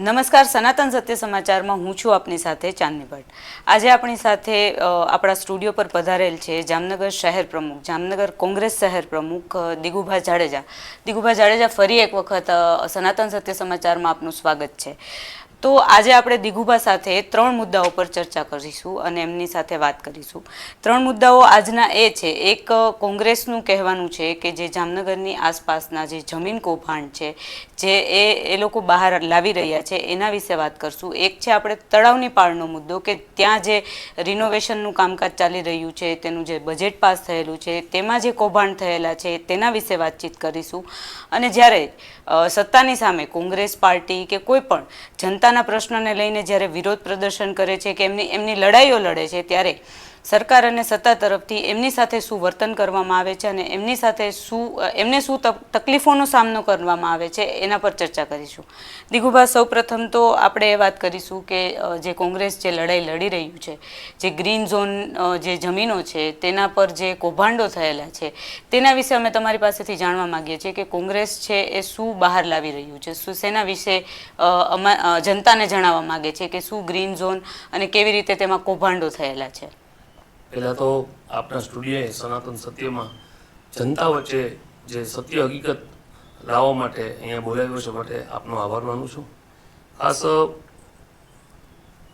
નમસ્કાર, સનાતન સત્ય સમાચારમાં હું છું આપની સાથે ચાંદની ભટ્ટ. આજે આપણી સાથે આપણા સ્ટુડિયો પર પધારેલ છે જામનગર શહેર પ્રમુખ, જામનગર કોંગ્રેસ શહેર પ્રમુખ દિગુભા જાડેજા. દિગુભા જાડેજા ફરી એક વખત સનાતન સત્ય સમાચારમાં આપનું સ્વાગત છે. તો આજે આપણે દિગુભા સાથે ત્રણ મુદ્દાઓ પર ચર્ચા કરીશું અને એમની સાથે વાત કરીશું. ત્રણ મુદ્દાઓ આજના એ છે. એક કોંગ્રેસનું કહેવાનું છે કે જે જામનગરની આસપાસના જે જમીન કૌભાંડ છે, જે એ એ લોકો બહાર લાવી રહ્યા છે, એના વિશે વાત કરશું. એક છે આપણે તળાવની પાળનો મુદ્દો કે ત્યાં જે રિનોવેશનનું કામકાજ ચાલી રહ્યું છે, તેનું જે બજેટ પાસ થયેલું છે, તેમાં જે કૌભાંડ થયેલા છે, તેના વિશે વાતચીત કરીશું. અને જ્યારે સત્તાની સામે કોંગ્રેસ પાર્ટી કે કોઈ પણ જનતાના પ્રશ્નને લઈને જ્યારે વિરોધ પ્રદર્શન કરે છે કે એમની એમની લડાઈઓ લડે છે ત્યારે સરકાર અને સત્તા તરફથી એમની સાથે શું વર્તન કરવામાં આવે છે અને એમની સાથે શું એમને શું તક- તકલીફોનો સામનો કરવામાં આવે છે એના પર ચર્ચા કરીશું. દિગુભા સૌ પ્રથમ તો આપણે એ વાત કરીશું કે જે કોંગ્રેસ જે લડાઈ લડી રહ્યું છે, જે ગ્રીન ઝોન જે જમીનો છે, તેના પર જે કૌભાંડો થયેલા છે, તેના વિશે અમે તમારી પાસેથી જાણવા માગીએ છીએ કે કોંગ્રેસ છે એ શું બહાર લાવી રહ્યું છે શું શેના વિશે જનતાને જણાવવા માંગે છે કે શું ગ્રીન ઝોન અને કેવી રીતે તેમાં કૌભાંડો થયેલા છે. પહેલાં તો આપણા સ્ટુડિયોએ સનાતન સત્યમાં જનતા વચ્ચે જે સત્ય હકીકત લાવવા માટે અહીંયા બોલાવ્યો છે, માટે આપનો આભાર માનું છું. ખાસ,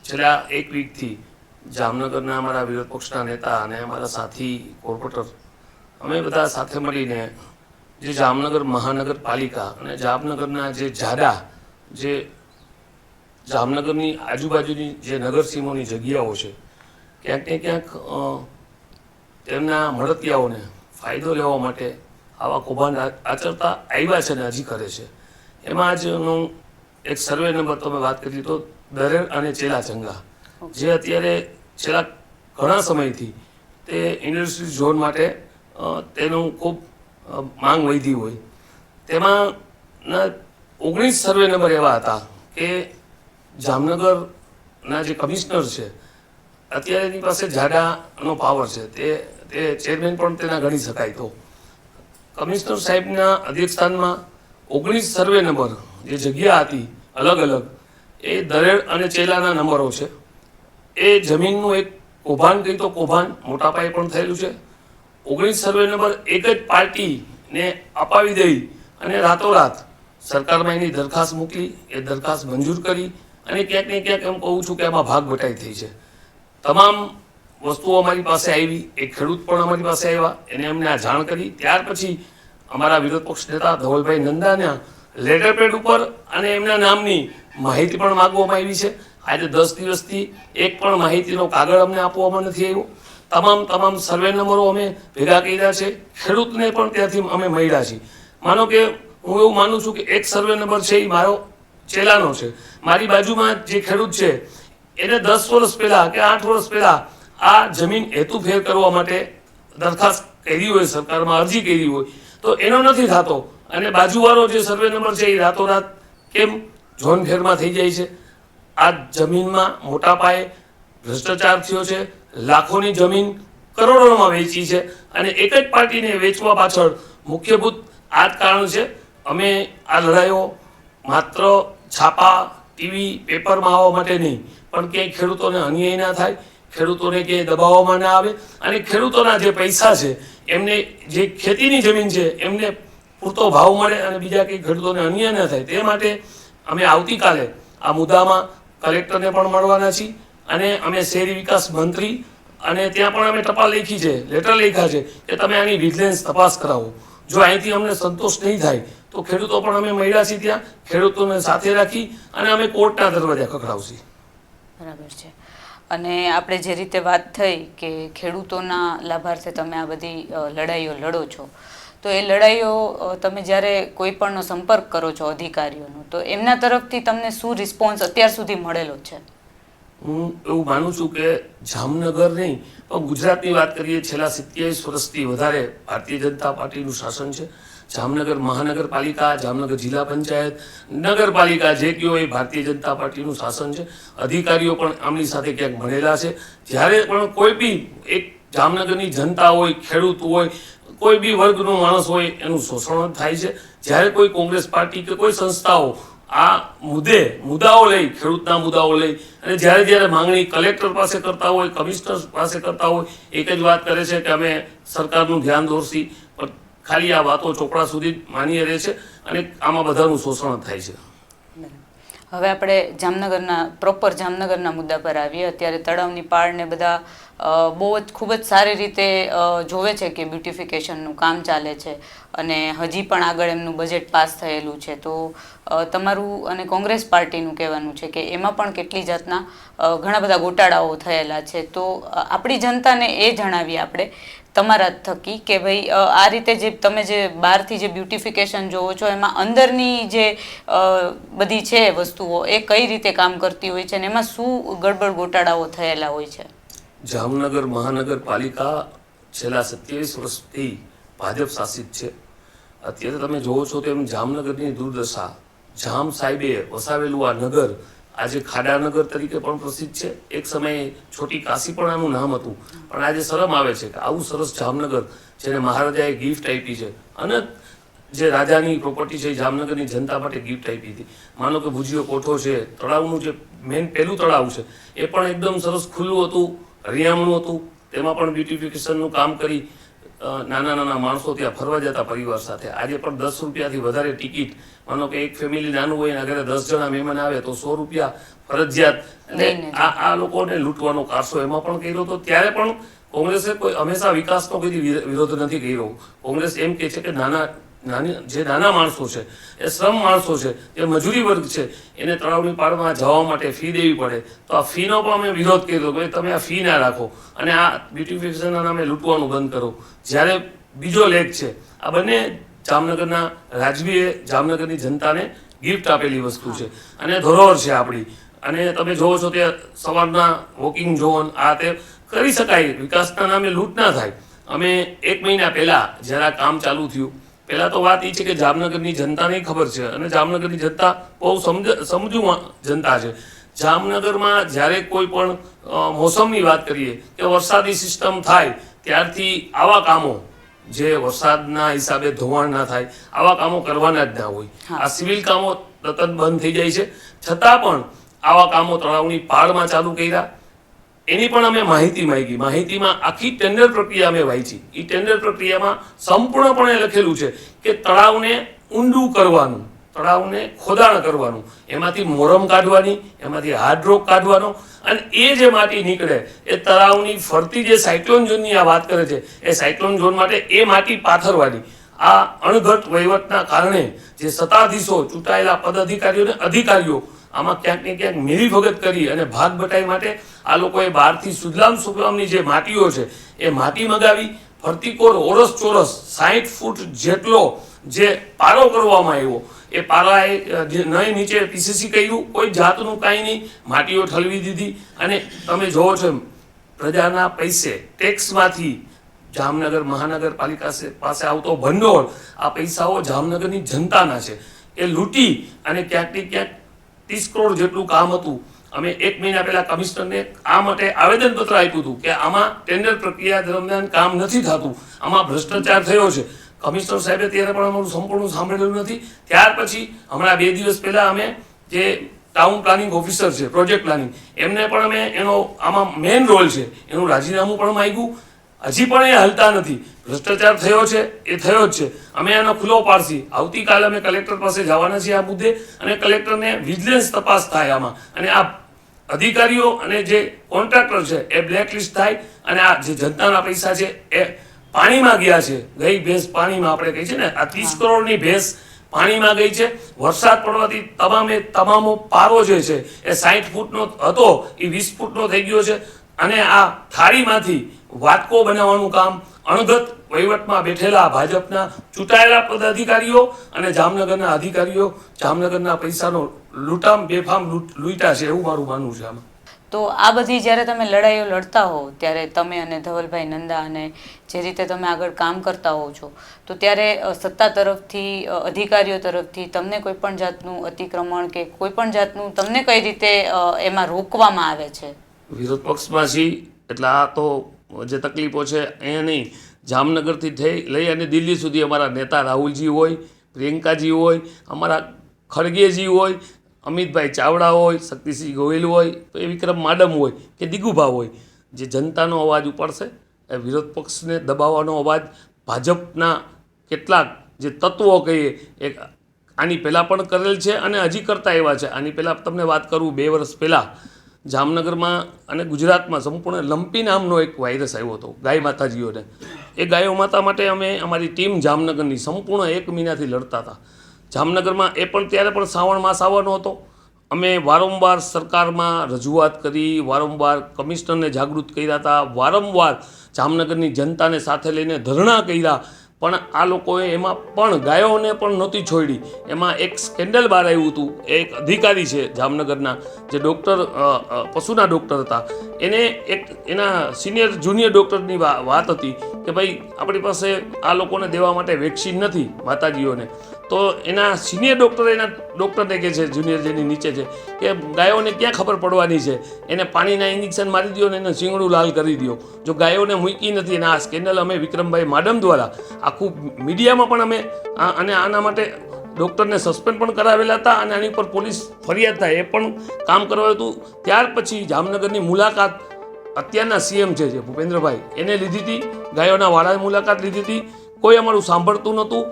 છેલ્લા એક વીકથી જામનગરના અમારા વિરોધ પક્ષના નેતા અને અમારા સાથી કોર્પોરેટર, અમે બધા સાથે મળીને જે જામનગર મહાનગરપાલિકા અને જામનગરના જે જાડા, જે જામનગરની આજુબાજુની જે નગરસીમોની જગ્યાઓ છે ક્યાંક ને ક્યાંક તેમના મળતિયાઓને ફાયદો લેવા માટે આવા કૌભાંડ આચરતા આવ્યા છે અને હજી કરે છે. એમાં આજનું એક સર્વે નંબર તમે વાત કરી તો દરેર અને ચેલા ચંગા. જે અત્યારે છેલ્લા ઘણા સમયથી તે ઇન્ડસ્ટ્રી ઝોન માટે તેનું ખૂબ માંગ વધી હોય. તેમાં ઓગણીસ સર્વે નંબર એવા હતા કે જામનગરના જે કમિશનર છે અત્યારે એની પાસે જાડાનો પાવર છે. તે તે ચેરમેન પણ તેના ગણી શકાય તો. કમિશનર સાહેબના અધ્યક્ષસ્થાનમાં ઓગણીસ સર્વે નંબર જે જગ્યા હતી, અલગ અલગ, એ દરેડ અને ચેલાના નંબરો છે. એ જમીનનું એક કૌભાંડ કહી તો કૌભાંડ મોટા પાયે પણ થયેલું છે. ઓગણીસ સર્વે નંબર એક જ પાર્ટીને અપાવી દઈ અને રાતોરાત સરકારમાં એની દરખાસ્ત મોકલી એ દરખાસ્ત મંજૂર કરી અને ક્યાંક ને ક્યાંક એમ કહું છું કે આમાં ભાગ બટાઈ થઈ છે. તમામ વસ્તુઓ અમારી પાસે આવી એક ખેડૂત પણ અમારી પાસે આવ્યા, એને અમને આ જાણ કરી. ત્યાર પછી અમારા વિરોધ પક્ષ નેતા ધવલભાઈ નંદાના લેટર પેડ ઉપર અને એમના નામની માહિતી પણ માગવામાં આવી છે. આજે દસ દિવસથી એક પણ માહિતીનો કાગળ અમને આપવામાં નથી આવ્યો. તમામ તમામ સર્વે નંબરો અમે ભેગા કર્યા છે. ખેડૂતને પણ ત્યાંથી અમે મળ્યા છીએ. માનો કે હું એવું માનું છું કે એક સર્વે નંબર છે એ મારો ચેલાનો છે. મારી બાજુમાં જે ખેડૂત છે એને દસ વર્ષ પહેલા કે આઠ વર્ષ પહેલા આ જમીન હેતુ ફેર કરવા માટે દરખાસ્ત કરી હોય, સરકારમાં અરજી કરી હોય, તો એનો નથી થતો. અને બાજુવાળો જે સર્વે નંબર છે, એ રાતોરાત કેમ ઝોન ફેરમાં થઈ જાય છે? આ જમીનમાં મોટા પાયે ભ્રષ્ટાચાર થયો છે, લાખોની જમીન કરોડોમાં વેચી છે, અને એક જ પાર્ટીને વેચવા પાછળ મુખ્યભૂત આ જ કારણ છે, અમે આ લડાઈઓ માત્ર છાપા ટીવી પેપરમાં આવવા માટે નહીં. પણ ક્યાંય ખેડૂતોને અન્યાય ના થાય, ખેડૂતોને ક્યાંય દબાવવામાં ના આવે અને ખેડૂતોના જે પૈસા છે, એમને જે ખેતીની જમીન છે, એમને પૂરતો ભાવ મળે અને બીજા કંઈ ખેડૂતોને અન્યાય ના થાય. તે માટે અમે આવતીકાલે આ મુદ્દામાં કલેક્ટરને પણ મળવાના છીએ અને અમે શહેરી વિકાસ મંત્રી અને ત્યાં પણ અમે ટપાલ લેખી છે, લેટર લખ્યા છે કે તમે આની વિજિલન્સ તપાસ કરાવો. જો અહીંથી અમને સંતોષ નહીં થાય તો ખેડૂતો પણ અમે મળ્યા છીએ ત્યાં ખેડૂતોને સાથે રાખી અને અમે કોર્ટના દરવાજા ખખડાવશી. બરાબર છે. અને આપણે જે રીતે વાત થઈ કે ખેડૂતોના લાભાર્થે તમે આ બધી લડાઈઓ લડો છો તો એ લડાઈઓ તમે જ્યારે કોઈ પણનો સંપર્ક કરો છો અધિકારીઓનો તો એમના તરફથી તમને શું રિસ્પોન્સ અત્યાર સુધી મળેલો છે? હું એવું માનું છું કે જામનગર નહીં પણ ગુજરાતની વાત કરીએ છેલ્લા સિત્યાવીસ વર્ષથી વધારે ભારતીય જનતા પાર્ટીનું શાસન છે. જામનગર મહાનગરપાલિકા, જામનગર જિલ્લા પંચાયત, નગરપાલિકા જે કયો એ ભારતીય જનતા પાર્ટીનું શાસન છે, અધિકારીઓ પણ આમની સાથે ક્યાંક ભણેલા છે. જ્યારે પણ કોઈ બી એક જામનગરની જનતા હોય, ખેડૂત હોય, કોઈ બી વર્ગનો માણસ હોય, એનું શોષણ થાય છે. જ્યારે કોઈ કોંગ્રેસ પાર્ટી કે કોઈ સંસ્થાઓ આ મુદ્દે મુદ્દાઓ લઈ, ખેડૂતના મુદ્દાઓ લઈ, અને જ્યારે જ્યારે માંગણી કલેક્ટર પાસે કરતા હોય, કમિશનર પાસે કરતા હોય, એક જ વાત કરે છે કે અમે સરકારનું ધ્યાન દોરશી ખાલી આ વાતો ચોપડા સુધી માની રહે છે અને આમાં બધાનું શોષણ થાય છે. હવે આપણે જામનગરના પ્રોપર જામનગરના મુદ્દા પર આવીએ. અત્યારે તળાવની પાળને બધા બહુ જ ખૂબ જ સારી રીતે જોવે છે કે બ્યુટિફિકેશનનું કામ ચાલે છે અને હજી પણ આગળ એમનું બજેટ પાસ થયેલું છે. તો તમારું અને કોંગ્રેસ પાર્ટીનું કહેવાનું છે કે એમાં પણ કેટલી જાતના ઘણા બધા ગોટાળાઓ થયેલા છે. તો આપણી જનતાને એ જણાવીએ આપણે તમારા થકી કે ભાઈ આ રીતે જે તમે જે બહારથી જે બ્યુટિફિકેશન જોવો છો, એમાં અંદરની જે બધી છે વસ્તુઓ, એ કઈ રીતે કામ કરતી હોય છે અને એમાં શું ગડબડ ગોટાળાઓ થયેલા હોય છે? જામનગર મહાનગરપાલિકા છેલ્લા સત્યાવીસ વર્ષથી ભાજપ શાસિત છે. અત્યારે તમે જોવો છો તેમ જામનગરની દુર્દશા, જામ સાહેબે વસાવેલું આ નગર આજે ખાડાનગર તરીકે પણ પ્રસિદ્ધ છે. એક સમયે છોટી કાશી પણ આનું નામ હતું. પણ આજે શરમ આવે છે કે આવું સરસ જામનગર જેને મહારાજાએ ગિફ્ટ આપી છે અને જે રાજાની પ્રોપર્ટી છે જામનગરની જનતા માટે ગિફ્ટ આપી હતી. માનો કે ભુજીયો કોઠો છે, તળાવનું જે મેઇન પહેલું તળાવ છે, એ પણ એકદમ સરસ ખુલ્લું હતું, હરિયામણું હતું. તેમાં પણ બ્યુટિફિકેશનનું કામ કરી નાના નાના માણસો ત્યાં ફરવા જતા પરિવાર સાથે. આજે પણ દસ રૂપિયાથી વધારે ટિકિટ માનો કે એક ફેમિલી નાનું હોય ને ઘરે દસ જણા મહેમાન આવે તો સો રૂપિયા ફરજિયાત. અને આ આ લોકોને લૂંટવાનો કારસો એમાં પણ કર્યો હતો ત્યારે પણ કોંગ્રેસે કોઈ હંમેશા વિકાસનો કોઈ વિરોધ નથી કર્યો. કોંગ્રેસ એમ કહે છે કે નાના નાની જે નાના માણસો છે એ શ્રમ માણસો છે એ મજૂરી વર્ગ છે એને તળાવની પાડમાં જવા માટે ફી દેવી પડે. તો આ ફીનો પણ અમે વિરોધ કર્યો કે તમે આ ફી ના રાખો. અને આ બ્યુટિફિકેશનના નામે લૂંટવાનું બંધ કરો. જ્યારે બીજો લેખ છે આ બંને જામનગરના રાજવીએ જામનગરની જનતાને ગિફ્ટ આપેલી વસ્તુ છે. અને ધરોહર છે આપણી. અને તમે જોવો છો તે સવારના વોકિંગ ઝોન આ તે કરી શકાય. વિકાસના નામે લૂંટ ના થાય. અમે એક મહિના પહેલાં જ્યારે કામ ચાલુ થયું, પહેલાં તો વાત એ છે કે જામનગરની જનતાને ખબર છે. અને જામનગરની જનતા બહુ સમજ સમજુ જનતા છે. જામનગરમાં જ્યારે કોઈ પણ મોસમની વાત કરીએ કે વરસાદી સિસ્ટમ થાય, ત્યારથી આવા કામો જે વરસાદના હિસાબે ધોવાણ ના થાય આવા કામો કરવાના જ ના હોય. આ સિવિલ કામો તદ્દન બંધ થઈ જાય છે. છતાં પણ આવા કામો તળાવની પાળમાં ચાલુ કર્યા. એની પણ અમે માહિતી માંગી. માહિતીમાં આખી ટેન્ડર પ્રક્રિયા અમે વાંચી. એ ટેન્ડર પ્રક્રિયામાં સંપૂર્ણપણે લખેલું છે કે તળાવને ઊંડું કરવાનું. તળાવને ખોદાણ કરવાનું. એમાંથી મોરમ કાઢવાની, એમાંથી હાર્ડરોક કાઢવાનો અને એ જે માટી નીકળે, એ તળાવની ફરતી જે સાયક્લોન ઝોનની આ વાત કરે છે, એ સાયક્લોન ઝોન માટે એ માટી પાથરવાની. આ અણઘટ વહીવટના કારણે જે સત્તાધીશો ચૂંટાયેલા પદાધિકારીઓ અને અધિકારીઓ આમાં ક્યાંક ને ક્યાંક મિલીભગત કરી અને ભાગ બટાઈ માટે આ લોકોએ બહારથી સુજલામ સુફલામની જે માટીઓ છે, એ માટી મગાવી, ફરતીકોર ઓરસ ચોરસ સાહીઠ ફૂટ જેટલો જે પારો કરવામાં આવ્યો એ પારાએ નહીં નીચે પીસીસી કર્યું, કોઈ જાતનું કાંઈ નહીં. માટીઓ ઠલવી દીધી. અને તમે જોવો છો એમ, પ્રજાના પૈસે ટેક્સમાંથી જામનગર મહાનગરપાલિકા પાસે આવતો ભંડોળ, આ પૈસાઓ જામનગરની જનતાના છે. એ લૂંટી અને ક્યાંકથી ક્યાંક ત્રીસ કરોડ જેટલું કામ હતું. અમે એક મહિના પહેલા કમિશનરને આ માટે આવેદનપત્ર આપ્યું હતું કે આમાં ટેન્ડર પ્રક્રિયા દરમિયાન કામ નથી થતું. આમાં ભ્રષ્ટાચાર થયો છે. કમિશનર સાહેબે ત્યારે પણ અમારું સંપૂર્ણ સાંભળેલું નથી. ત્યાર પછી હમણાં બે દિવસ પહેલાં અમે જે ટાઉન પ્લાનિંગ ઓફિસર છે પ્રોજેક્ટ પ્લાનિંગ એમને પણ અમે એનો આમાં મેઇન રોલ છે. એનું રાજીનામું પણ માગ્યું. હજી પણ એ હલતા નથી. ભ્રષ્ટાચાર થયો છે, એ થયો જ છે. અમે એનો ખુલ્લો પાડશી. આવતીકાલે અમે કલેક્ટર પાસે જવાના છીએ આ મુદ્દે અને કલેક્ટરને વિજિલન્સ તપાસ થાય આમાં. અને આ અધિકારીઓ અને જે કોન્ટ્રાક્ટર છે, એ બ્લેકલિસ્ટ થાય અને આ જે જનતાના પૈસા છે, એ પાણીમાં ગયા છે. ગઈ ભેંસ પાણીમાં આપણે કહી છે ને, આ ત્રીસ કરોડની ભેંસ પાણીમાં ગઈ છે. વરસાદ પડવાથી તમામે તમામો પારો જે છે, એ સાઠ ફૂટનો હતો, એ વીસ ફૂટનો થઈ ગયો છે. અને આ થાળીમાંથી વાટકો બનાવવાનું કામ અણગત વહીવટમાં બેઠેલા ભાજપના ચૂંટાયેલા પદાધિકારીઓ અને જામનગરના અધિકારીઓ જામનગરના પૈસાનો લૂંટામ બેફામ લૂંટા છે, એવું મારું માનવું છે આમાં. તો આ બધી જ્યારે તમે લડાઈઓ લડતા હો, ત્યારે તમે અને ધવલભાઈ નંદા અને જે રીતે તમે આગળ કામ કરતા હોવ છો, તો ત્યારે સત્તા તરફથી અધિકારીઓ તરફથી તમને કોઈ પણ જાતનું અતિક્રમણ કે કોઈ પણ જાતનું તમને કઈ રીતે એમાં રોકવામાં આવે છે? વિરોધ પક્ષમાં છીએ એટલે આ તો જે તકલીફો છે, એ નહીં. જામનગરથી થઈ લઈ અને દિલ્હી સુધી અમારા નેતા રાહુલજી હોય, પ્રિયંકાજી હોય, અમારા ખડગેજી હોય અમિતભાઈ ચાવડા હોય, શક્તિસિંહ ગોહિલ હોય, તો એ વિક્રમ માડમ હોય, કે દિગુભા હોય, જે જનતાનો અવાજ ઉપાડશે, એ વિરોધ પક્ષને દબાવવાનો અવાજ, ભાજપના કેટલાક જે તત્વો કહીએ એ આની પહેલાં પણ કરેલ છે અને હજી કરતા એવા છે. આની પહેલાં તમને વાત કરું બે વર્ષ પહેલાં, જામનગરમાં અને ગુજરાતમાં સંપૂર્ણ લંપી નામનો એક વાયરસ આવ્યો હતો, ગાય માતાજીઓને. એ ગાયો માતા માટે અમે, અમારી ટીમ જામનગરની સંપૂર્ણ એક મહિનાથી લડતા હતા. જામનગરમાં એ પણ ત્યારે પણ શ્રાવણ માસ આવવાનો હતો. અમે વારંવાર સરકારમાં રજૂઆત કરી, વારંવાર કમિશનરને જાગૃત કર્યા હતા, વારંવાર જામનગરની જનતાને સાથે લઈને ધરણા કર્યા. પણ આ લોકોએ એમાં પણ ગાયોને પણ નહોતી છોડી. એમાં એક સ્કેન્ડલ બહાર આવ્યું હતું, એક અધિકારી છે જામનગરના, જે ડૉક્ટર પશુના ડૉક્ટર હતા. એને એક, એના સિનિયર, જુનિયર ડૉક્ટરની વાત હતી કે ભાઈ, આપણી પાસે આ લોકોને દેવા માટે વેક્સિન નથી માતાજીઓને. તો એના સિનિયર ડૉક્ટર એના ડૉક્ટરને કહે છે, જુનિયર જેની નીચે છે, કે ગાયોને ક્યાં ખબર પડવાની છે? એને પાણીના ઇન્જેક્શન મારી દો ને એને શિંગડું લાલ કરી દો જો ગાયોને મૂકી નથી અને આ સ્કેન્ડલ અમે વિક્રમભાઈ માડમ દ્વારા આખું મીડિયામાં પણ અમે અને આના માટે ડૉક્ટરને સસ્પેન્ડ પણ કરાવેલા હતા અને આની ઉપર પોલીસ ફરિયાદ થાય એ પણ કામ કરવાયું હતું. ત્યાર પછી જામનગરની મુલાકાત અત્યારના સીએમ છે જે ભૂપેન્દ્રભાઈ, એને લીધી હતી. ગાયોના વાળાની મુલાકાત લીધી હતી. કોઈ અમારું સાંભળતું નહોતું.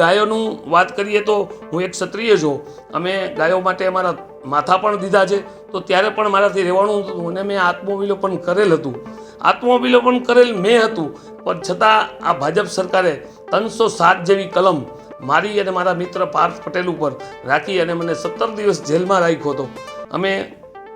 ગાયોનું વાત કરીએ તો હું એક ક્ષત્રિય છું. અમે ગાયો માટે અમારા માથા પણ દીધા છે. તો ત્યારે પણ મારાથી રહેવાનું હતું અને મેં આત્મવિલોપન કરેલ હતું. આત્મવિલોપન કરેલ મેં હતું. પણ છતાં આ ભાજપ સરકારે ત્રણસો સાત જેવી કલમ મારી અને મારા મિત્ર પાર્થ પટેલ ઉપર રાખી અને મને સત્તર દિવસ જેલમાં રાખ્યો હતો. અમે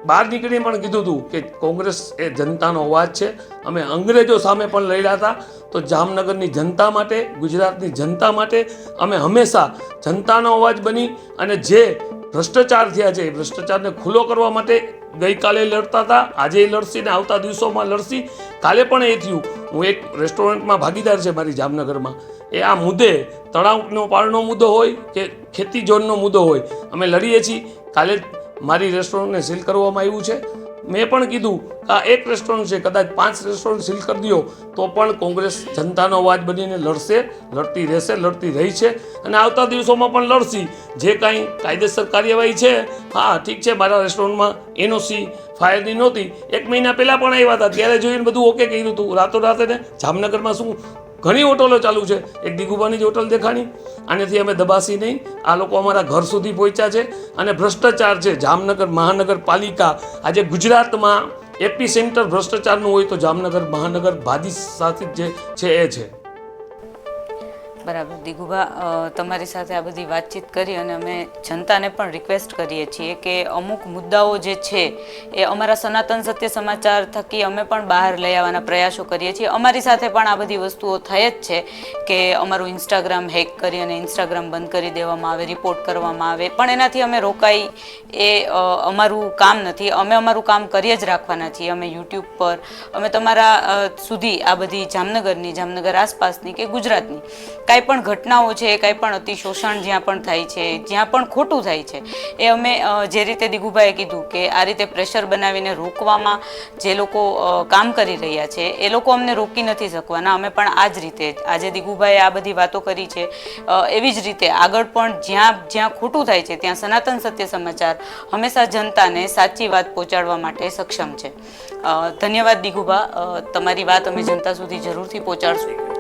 બહાર નીકળીને પણ કીધું હતું કે કોંગ્રેસ એ જનતાનો અવાજ છે. અમે અંગ્રેજો સામે પણ લડ્યા હતા. તો જામનગરની જનતા માટે, ગુજરાતની જનતા માટે અમે હંમેશા જનતાનો અવાજ બની અને જે ભ્રષ્ટાચાર થયા છે, એ ભ્રષ્ટાચારને ખુલ્લો કરવા માટે ગઈકાલે લડતા હતા. આજે લડશે ને આવતા દિવસોમાં લડશી. કાલે પણ એ થયું. હું એક રેસ્ટોરન્ટમાં ભાગીદાર છે મારી જામનગરમાં. એ આ મુદ્દે તળાવનો પાળનો મુદ્દો હોય કે ખેતી ઝોનનો મુદ્દો હોય, અમે લડીએ છીએ. કાલે મારી રેસ્ટોરન્ટને સીલ કરવામાં આવ્યું છે. મેં પણ કીધું આ એક રેસ્ટોરન્ટ છે, કદાચ પાંચ રેસ્ટોરન્ટ સીલ કરી દો તો પણ કોંગ્રેસ જનતાનો અવાજ બનીને લડશે, લડતી રહેશે, લડતી રહી છે અને આવતા દિવસોમાં પણ લડશી. જે કાંઈ કાયદેસર કાર્યવાહી છે, હા, ઠીક છે, મારા રેસ્ટોરન્ટમાં એનઓસી ફાયરની નહોતી. એક મહિના પહેલાં પણ આવ્યા હતા ત્યારે જોઈને બધું ઓકે કર્યું હતું. રાતો રાતે જામનગરમાં શું ઘણી હોટલો ચાલુ છે. એક દિગુબાની જ હોટલ દેખાણી. આનેથી અમે દબાશી નહીં. આ લોકો અમારા ઘર સુધી પહોંચ્યા છે અને ભ્રષ્ટાચાર છે. જામનગર મહાનગરપાલિકા આજે ગુજરાતમાં એપી સેન્ટર ભ્રષ્ટાચારનું હોય તો જામનગર મહાનગર ભાજી સાથે જે છે એ છે. બરાબર. દીગુભા તમારી સાથે આ બધી વાતચીત કરી અને અમે જનતાને પણ રિક્વેસ્ટ કરીએ છીએ કે અમુક મુદ્દાઓ જે છે એ અમારા સનાતન સત્ય સમાચાર થકી અમે પણ બહાર લઈ આવવાના પ્રયાસો કરીએ છીએ. અમારી સાથે પણ આ બધી વસ્તુઓ થઈ જ છે કે અમારું ઇન્સ્ટાગ્રામ હેક કરી અને ઇન્સ્ટાગ્રામ બંધ કરી દેવામાં આવે રિપોર્ટ કરવામાં આવે. પણ એનાથી અમે રોકાઈ એ અમારું કામ નથી. અમે અમારું કામ કરીએ જ રાખવાના છીએ. અમે યુટ્યુબ પર, અમે તમારા સુધી આ બધી જામનગરની, જામનગર આસપાસની કે ગુજરાતની, કાંઈ પણ ઘટનાઓ છે, કાંઈ પણ અતિશોષણ જ્યાં પણ થાય છે, જ્યાં પણ ખોટું થાય છે, એ અમે જે રીતે દિગુભાઈએ કીધું કે આ રીતે પ્રેશર બનાવીને રોકવામાં જે લોકો કામ કરી રહ્યા છે, એ લોકો અમને રોકી નથી શકવાના. અમે પણ આ જ રીતે, આજે દિગુભાઈએ આ બધી વાતો કરી છે એવી જ રીતે આગળ પણ જ્યાં જ્યાં ખોટું થાય છે, ત્યાં સનાતન સત્ય સમાચાર હંમેશા જનતાને સાચી વાત પહોંચાડવા માટે સક્ષમ છે. ધન્યવાદ દિગુભા તમારી વાત અમે જનતા સુધી જરૂરથી પહોંચાડશું.